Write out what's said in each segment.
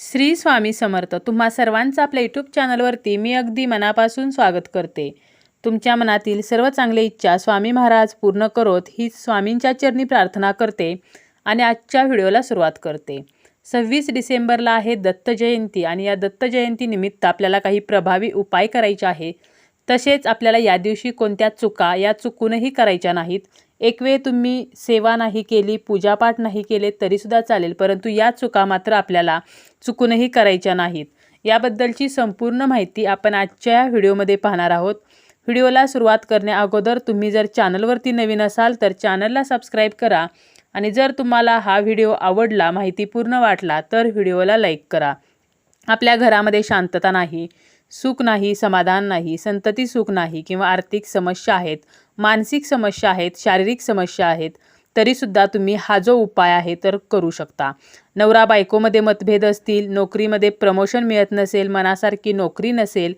श्री स्वामी समर्थ तुम्हा सर्वांचं आपल्या यूट्यूब चॅनलवरती मी अगदी मनापासून स्वागत करते. तुमच्या मनातील सर्व चांगली इच्छा स्वामी महाराज पूर्ण करोत ही स्वामींच्या चरणी प्रार्थना करते आणि आजच्या व्हिडिओला सुरुवात करते. सव्वीस डिसेंबरला आहे दत्त जयंती आणि या दत्त जयंतीनिमित्त आपल्याला काही प्रभावी उपाय करायचे आहे तसेच आपल्याला या दिवशी कोणत्या चुका या चुकूनही करायच्या नाहीत. एक वेळ तुम्ही सेवा नाही केली पूजापाठ नाही केले तरीसुद्धा चालेल. परंतु या चुका मात्र आपल्याला चुकूनही करायच्या नाहीत. याबद्दलची संपूर्ण माहिती आपण आजच्या या व्हिडिओमध्ये पाहणार आहोत. व्हिडिओला सुरुवात करण्या अगोदर तुम्ही जर चॅनलवरती नवीन असाल तर चॅनलला सबस्क्राईब करा आणि जर तुम्हाला हा व्हिडिओ आवडला माहितीपूर्ण वाटला तर व्हिडिओला लाईक करा. आपल्या घरामध्ये शांतता नाही. सुख नाही समाधान नाही संतती सुख नाही किंवा आर्थिक समस्या आहेत मानसिक समस्या आहेत शारीरिक समस्या आहेत तरीसुद्धा तुम्ही हा जो उपाय आहे तर करू शकता. नवरा बायकोमध्ये मतभेद असतील नोकरीमध्ये प्रमोशन मिळत नसेल मनासारखी नोकरी नसेल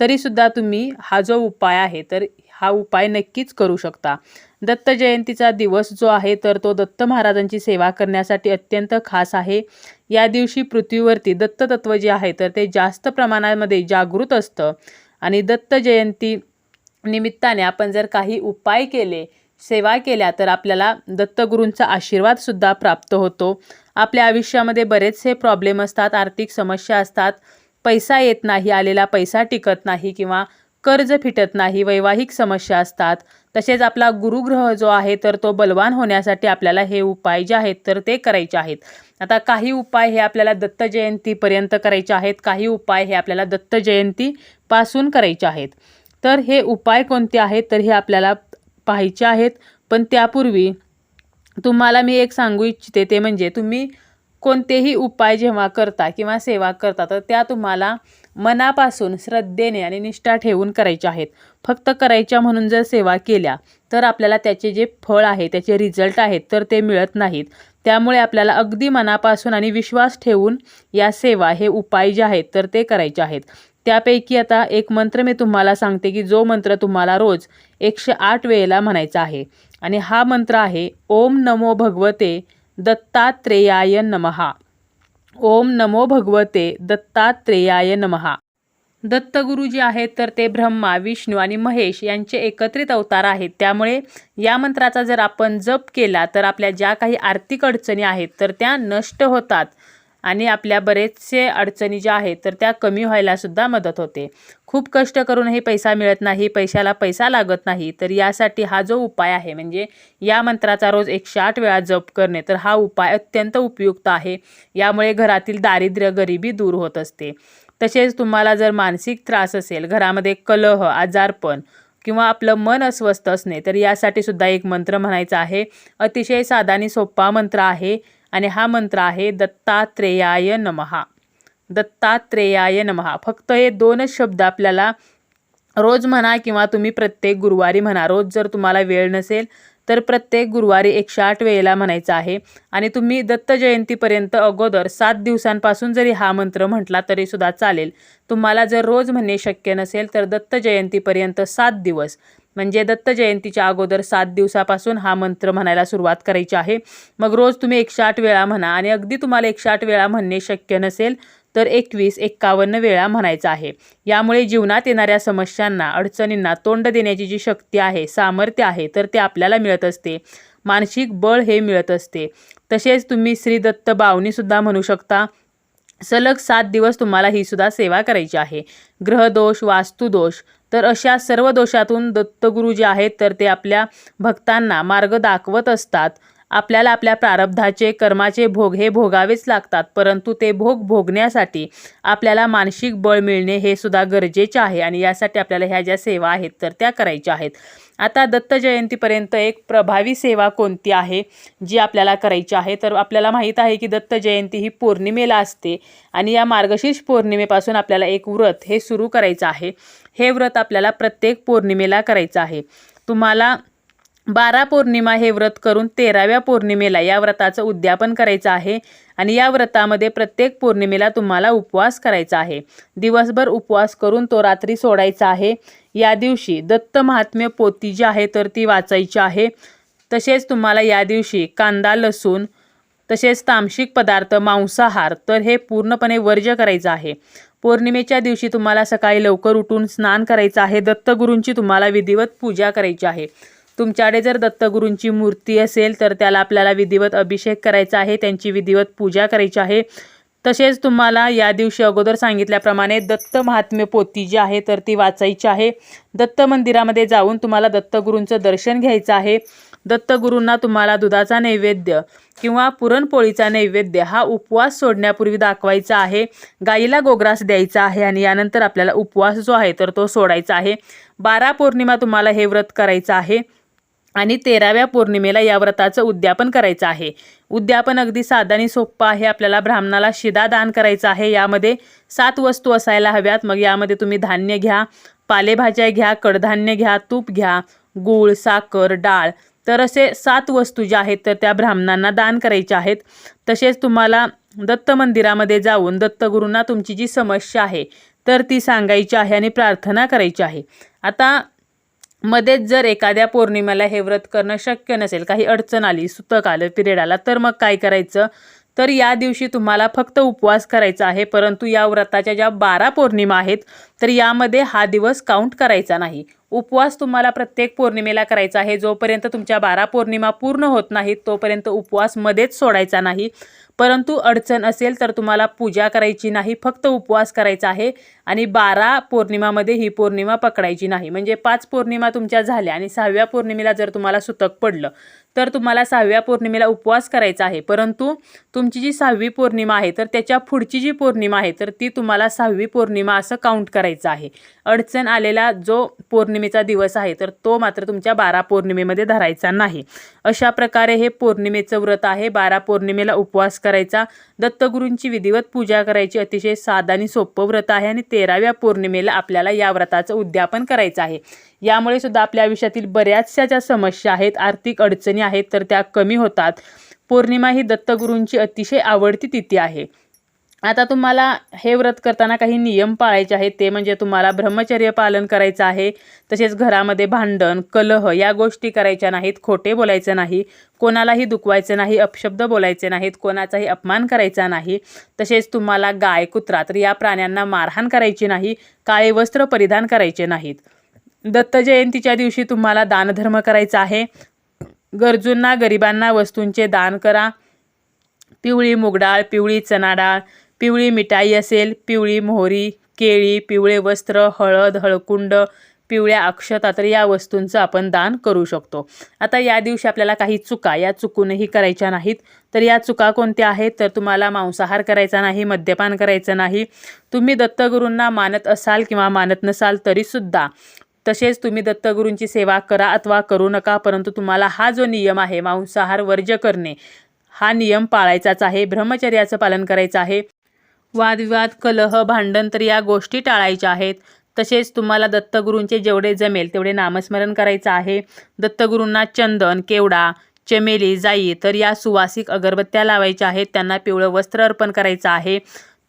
तरीसुद्धा तुम्ही हा जो उपाय आहे तर हा उपाय नक्कीच करू शकता. दत्त जयंतीचा दिवस जो आहे तर तो दत्त महाराजांची सेवा करण्यासाठी अत्यंत खास आहे. या दिवशी पृथ्वीवरती दत्ततत्व जे आहे तर ते जास्त प्रमाणामध्ये जागृत असतं. आणि दत्त जयंती निमित्ताने आपण जर काही उपाय केले सेवा केल्या तर आपल्याला दत्तगुरूंचा आशीर्वादसुद्धा प्राप्त होतो. आपल्या आयुष्यामध्ये बरेचसे प्रॉब्लेम असतात आर्थिक समस्या असतात. पैसा येत नाही आलेला पैसा टिकत नाही किंवा कर्ज फिटत नाही वैवाहिक समस्या असतात. तसेच आपला गुरुग्रह जो आहे तर तो बलवान होण्यासाठी आपल्याला हे उपाय जे आहेत तर ते करायचे आहेत. आता काही उपाय हे आपल्याला दत्त जयंतीपर्यंत करायचे आहेत काही उपाय हे आपल्याला दत्त जयंतीपासून करायचे आहेत. तर हे उपाय कोणते आहेत तर हे आपल्याला पाहायचे आहेत. पण त्यापूर्वी तुम्हाला मी एक सांगू इच्छिते ते म्हणजे तुम्ही कोणतेही उपाय जेव्हा करता किंवा सेवा करता तर त्या तुम्हाला मनापासून श्रद्धेने आणि निष्ठा ठेवून करायच्या आहेत. फक्त करायच्या म्हणून जर सेवा केल्या तर आपल्याला त्याचे जे फळ आहे त्याचे रिझल्ट आहेत तर ते मिळत नाहीत. त्यामुळे आपल्याला अगदी मनापासून आणि विश्वास ठेवून या सेवा हे उपाय जे आहेत तर ते करायचे आहेत. त्यापैकी आता एक मंत्र मी तुम्हाला सांगते की जो मंत्र तुम्हाला रोज एकशे आठ वेळेला म्हणायचा आहे. आणि हा मंत्र आहे ओम नमो भगवते दत्तात्रेयाय नमहा. ओम नमो भगवते दत्तात्रेयाय नमहा. दत्तगुरु जे आहेत तर ते ब्रह्मा विष्णू आणि महेश यांचे एकत्रित अवतार आहेत. त्यामुळे या मंत्राचा जर आपण जप केला तर आपल्या ज्या काही आर्थिक अडचणी आहेत तर त्या नष्ट होतात. आणि आपल्या बरेचसे अडचणी ज्या आहेत तर त्या कमी व्हायलासुद्धा मदत होते. खूप कष्ट करूनही पैसा मिळत नाही पैशाला पैसा लागत नाही तर यासाठी हा जो उपाय आहे म्हणजे या मंत्राचा रोज एकशे आठ वेळा जप करणे तर हा उपाय अत्यंत उपयुक्त आहे. यामुळे घरातील दारिद्र्य गरिबी दूर होत असते. तसेच तुम्हाला जर मानसिक त्रास असेल घरामध्ये कलह आजारपण किंवा आपलं मन अस्वस्थ असणे तर यासाठी सुद्धा एक मंत्र म्हणायचा आहे. अतिशय साधा आणि सोपा मंत्र आहे. आणि हा मंत्र आहे दत्तात्रेयाय नमहा दत्तात्रेयाय नमहा फक्त हे दोनच शब्द आपल्याला रोज म्हणा किंवा तुम्ही प्रत्येक गुरुवारी म्हणा रोज जर तुम्हाला वेळ नसेल तर प्रत्येक गुरुवारी एकशे आठ वेळेला म्हणायचं आहे. आणि तुम्ही दत्त जयंतीपर्यंत अगोदर सात दिवसांपासून जरी हा मंत्र म्हटला तरीसुद्धा चालेल. तुम्हाला जर रोज म्हणणे शक्य नसेल तर दत्त जयंतीपर्यंत सात दिवस. म्हणजे दत्त जयंतीच्या अगोदर सात दिवसापासून हा मंत्र म्हणायला सुरुवात करायची आहे. मग रोज तुम्ही एकशे आठ वेळा म्हणा आणि अगदी तुम्हाला एकशे आठ वेळा म्हणणे शक्य नसेल तर एकवीस एक्कावन्न वेळा म्हणायचं आहे. यामुळे जीवनात येणाऱ्या समस्यांना अडचणींना तोंड देण्याची जी शक्ती आहे सामर्थ्य आहे तर ते आपल्याला मिळत असते. मानसिक बळ हे मिळत असते. तसेच तुम्ही श्री दत्त बावनीसुद्धा म्हणू शकता. सलग सात दिवस तुम्हाला ही सुद्धा सेवा करायची आहे. ग्रहदोष वास्तुदोष तर अशा सर्व दोषातून दत्तगुरू जे आहेत तर ते आपल्या भक्तांना मार्ग दाखवत असतात. आपल्याला आपल्या प्रारब्धाचे कर्माचे भोग हे भोगावेच लागतात परंतु ते भोग भोगण्यासाठी आपल्याला मानसिक बळ मिळणे हे सुद्धा गरजेचे आहे आणि यासाठी आपल्याला ह्या ज्या सेवा आहेत तर त्या करायच्या आहेत. आता दत्त जयंतीपर्यंत एक प्रभावी सेवा कोणती आहे जी आपल्याला करायची आहे? तर आपल्याला माहीत आहे की दत्त जयंती ही पौर्णिमेला असते आणि या मार्गशीर्ष पौर्णिमेपासून आपल्याला एक व्रत हे सुरू करायचं आहे. हे व्रत आपल्याला प्रत्येक पौर्णिमेला करायचं आहे. तुम्हाला बारा पौर्णिमा हे व्रत करून तेराव्या पौर्णिमेला या व्रताचं उद्यापन करायचं आहे आणि या व्रतामध्ये प्रत्येक पौर्णिमेला तुम्हाला उपवास करायचा आहे. दिवसभर उपवास करून तो रात्री सोडायचा आहे. या दिवशी दत्त महात्म्य पोती जी आहे तर ती वाचायची आहे. तसेच तुम्हाला या दिवशी कांदा लसूण तसेच तामसिक पदार्थ मांसाहार तर हे पूर्णपणे वर्ज्य करायचं आहे. पौर्णिमेच्या दिवशी तुम्हाला सकाळी लवकर उठून स्नान करायचं आहे. दत्तगुरूंची तुम्हाला विधिवत पूजा करायची आहे. तुमच्याकडे जर दत्तगुरूंची मूर्ती असेल तर त्याला आपल्याला विधिवत अभिषेक करायचा आहे त्यांची विधिवत पूजा करायची आहे. तसेच तुम्हाला या दिवशी अगोदर सांगितल्याप्रमाणे दत्त महात्म्य पोती जी आहे तर ती वाचायची आहे. दत्त मंदिरामध्ये जाऊन तुम्हाला दत्तगुरूंचं दर्शन घ्यायचं आहे. दत्तगुरूंना तुम्हाला दुधाचा नैवेद्य किंवा पुरणपोळीचा नैवेद्य हा उपवास सोडण्यापूर्वी दाखवायचा आहे. गाईला गोग्रास द्यायचा आहे आणि यानंतर आपल्याला उपवास जो आहे तर तो सोडायचा आहे. बारा पौर्णिमा तुम्हाला हे व्रत करायचं आहे. आणि तेराव्या पौर्णिमेला या व्रताचं उद्यापन करायचं आहे. उद्यापन अगदी साधं आणि सोप्पं आहे. आपल्याला ब्राह्मणाला शिदा दान करायचं आहे. यामध्ये सात वस्तू असायला हव्यात. मग यामध्ये तुम्ही धान्य घ्या पालेभाज्या घ्या कडधान्य घ्या तूप घ्या गूळ साखर डाळ. तर असे सात वस्तू ज्या आहेत तर त्या ब्राह्मणांना दान करायच्या आहेत. तसेच तुम्हाला दत्त मंदिरामध्ये जाऊन दत्तगुरूंना तुमची जी समस्या आहे तर ती सांगायची आहे आणि प्रार्थना करायची आहे. आता मध्येच जर एखाद्या पौर्णिमेला हे व्रत करणं शक्य नसेल काही अडचण आली सुतक आलं पिरियड आला तर मग काय करायचं? तर या दिवशी तुम्हाला फक्त उपवास करायचा आहे परंतु या व्रताच्या ज्या बारा पौर्णिमा आहेत तर यामध्ये हा दिवस काउंट करायचा नाही. उपवास तुम्हाला प्रत्येक पौर्णिमेला करायचा आहे. जोपर्यंत तुमच्या बारा पौर्णिमा पूर्ण होत नाहीत तोपर्यंत उपवास मध्येच सोडायचा नाही. परंतु अडचण असेल तर तुम्हाला पूजा करायची नाही फक्त उपवास करायचा आहे आणि बारा पौर्णिमामध्ये ही पौर्णिमा पकडायची नाही. म्हणजे पाच पौर्णिमा तुमच्या झाल्या आणि सहाव्या पौर्णिमेला जर तुम्हाला सुतक पडलं तर तुम्हाला सहाव्या पौर्णिमेला उपवास करायचा आहे. परंतु तुमची जी सहावी पौर्णिमा आहे तर त्याच्या पुढची जी पौर्णिमा आहे तर ती तुम्हाला सहावी पौर्णिमा असं काउंट करायचं आहे. अडचण आलेला जो पौर्णिमेचा दिवस आहे तर तो मात्र तुमच्या बारा पौर्णिमेमध्ये धरायचा नाही. अशा प्रकारे हे पौर्णिमेचं व्रत आहे. बारा पौर्णिमेला उपवास करायचा. दत्तगुरूंची विधिवत पूजा करायची अतिशय साधं आणि सोपं व्रत आहे आणि तेराव्या पौर्णिमेला आपल्याला या व्रताचं उद्यापन करायचं आहे. यामुळे सुद्धा आपल्या आयुष्यातील बऱ्याचशा ज्या समस्या आहेत आर्थिक अडचणी आहेत तर त्या कमी होतात. पौर्णिमा ही दत्तगुरूंची अतिशय आवडती तिथी आहे. आता तुम्हाला हे व्रत करताना काही नियम पाळायचे आहेत ते म्हणजे तुम्हाला ब्रह्मचर्य पालन करायचं आहे तसेच घरामध्ये भांडण कलह या गोष्टी करायच्या नाहीत खोटे बोलायचं नाही कोणालाही दुखवायचं नाही अपशब्द बोलायचे नाहीत कोणाचाही अपमान करायचा नाही तसेच तुम्हाला गाय कुत्रा तर या प्राण्यांना मारहाण करायची नाही काळे वस्त्र परिधान करायचे नाहीत. दत्त जयंतीच्या दिवशी तुम्हाला दानधर्म करायचा आहे. गरजूंना गरिबांना वस्तूंचे दान करा. पिवळी मुगडाळ पिवळी चणाडाळ पिवळी मिठाई असेल पिवळी मोहरी केळी पिवळे वस्त्र हळद हळकुंड पिवळ्या अक्षता तर या वस्तूंचं आपण दान करू शकतो. आता या दिवशी आपल्याला काही चुका या चुकूनही करायच्या नाहीत. तर या चुका कोणत्या आहेत? तर तुम्हाला मांसाहार करायचा नाही मद्यपान करायचं नाही. तुम्ही दत्तगुरूंना मानत असाल किंवा मानत नसाल तरीसुद्धा तसेच तुम्ही दत्तगुरूंची सेवा करा अथवा करू नका परंतु तुम्हाला हा जो नियम आहे मांसाहार वर्ज्य करणे हा नियम पाळायचाच आहे ब्रह्मचर्याचं पालन करायचं आहे. वादविवाद कलह भांडण तर या गोष्टी टाळायच्या आहेत. तसेच तुम्हाला दत्तगुरूंचे जेवढे जमेल तेवढे नामस्मरण करायचं आहे. दत्तगुरूंना चंदन केवडा चमेली जाई तर या सुवासिक अगरबत्त्या लावायच्या आहेत. त्यांना पिवळं वस्त्र अर्पण करायचं आहे.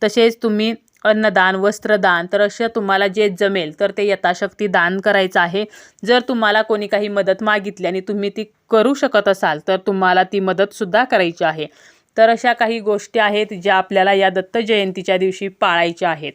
तसेच तुम्ही अन्नदान वस्त्रदान तर असं तुम्हाला जे जमेल तर ते यथाशक्ती दान करायचं आहे. जर तुम्हाला कोणी काही मदत मागितली आणि तुम्ही ती करू शकत असाल तर तुम्हाला ती मदतसुद्धा करायची आहे. तर अशा काही गोष्टी आहेत ज्या आपल्याला या दत्त जयंतीच्या दिवशी पाळायच्या आहेत.